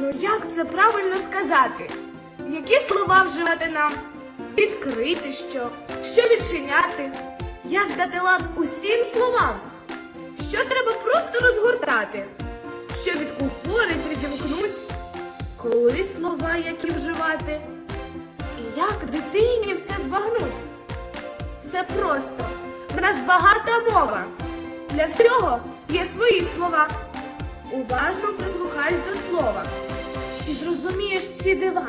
Ну як це правильно сказати? Які слова вживати нам? Відкрити що? Що відчиняти? Як дати лад усім словам? Що треба просто розгортати? Що від відкупорить, відімкнуть? Коли слова які вживати? І як дитині все збагнуть? Все просто. В нас багата мова. Для всього є свої слова. Уважно прислухайся до слова. І зрозумієш ці дива.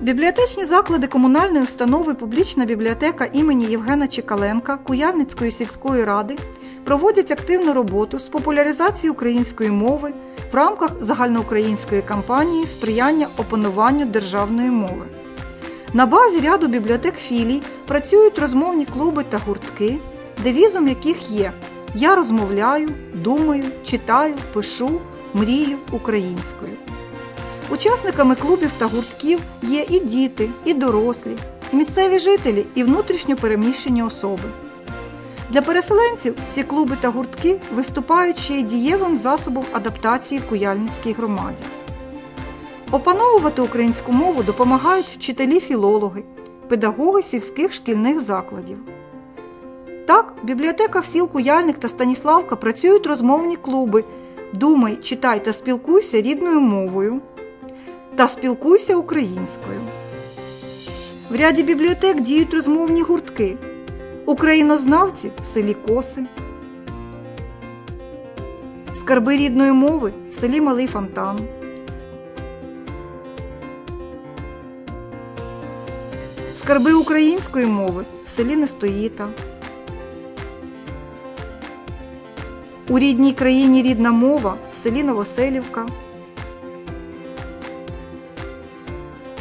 Бібліотечні заклади комунальної установи Публічна бібліотека імені Євгена Чекаленка Куяльницької сільської ради проводять активну роботу з популяризації української мови в рамках загальноукраїнської кампанії сприяння опануванню державної мови. На базі ряду бібліотек філій працюють розмовні клуби та гуртки, девізом яких є Я розмовляю, думаю, читаю, пишу, мрію українською. Учасниками клубів та гуртків є і діти, і дорослі, місцеві жителі, і внутрішньо переміщені особи. Для переселенців ці клуби та гуртки виступають ще й дієвим засобом адаптації в Куяльницькій громаді. Опановувати українську мову допомагають вчителі-філологи, педагоги сільських шкільних закладів. Так, в бібліотеках сіл Куяльник та Станіславка працюють розмовні клуби Думай, читай та спілкуйся рідною мовою та спілкуйся українською. В ряді бібліотек діють розмовні гуртки. Українознавці в селі Коси, Скарби рідної мови в селі Малий Фонтан. Скарби української мови в селі Нестоїта. У рідній країні рідна мова в селі Новоселівка.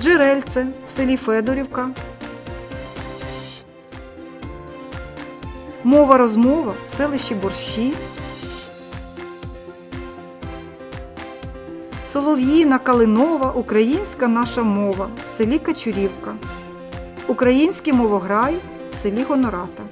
Джерельце в селі Федорівка. Мова розмова в селищі Борщі. Солов'їна Калинова Українська наша мова в селі Качурівка. Український мовограй в селі Гонората.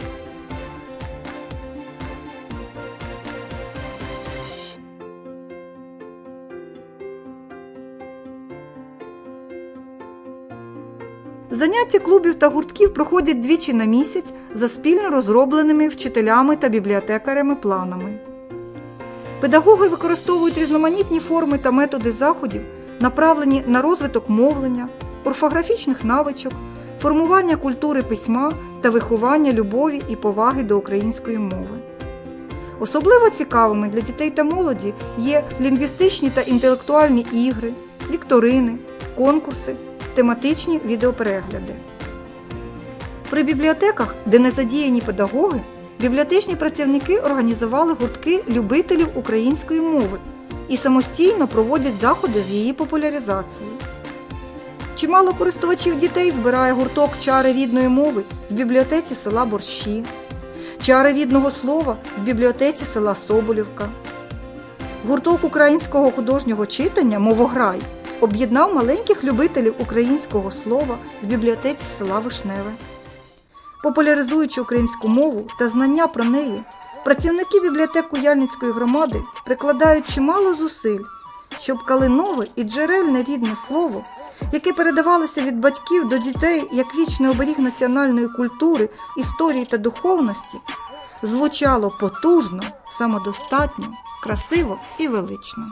Заняття клубів та гуртків проходять двічі на місяць за спільно розробленими вчителями та бібліотекарями планами. Педагоги використовують різноманітні форми та методи заходів, направлені на розвиток мовлення, орфографічних навичок, формування культури письма та виховання любові і поваги до української мови. Особливо цікавими для дітей та молоді є лінгвістичні та інтелектуальні ігри, вікторини, конкурси, тематичні відеоперегляди. При бібліотеках, де не задіяні педагоги, бібліотечні працівники організували гуртки любителів української мови і самостійно проводять заходи з її популяризації. Чимало користувачів дітей збирає гурток чари рідної мови в бібліотеці села Борщі, чари рідного слова в бібліотеці села Соболівка. Гурток українського художнього читання Мовограй об'єднав маленьких любителів українського слова в бібліотеці села Вишневе. Популяризуючи українську мову та знання про неї, працівники бібліотек Куяльницької громади прикладають чимало зусиль, щоб калинове і джерельне рідне слово, яке передавалося від батьків до дітей як вічний оберіг національної культури, історії та духовності, звучало потужно, самодостатньо, красиво і велично.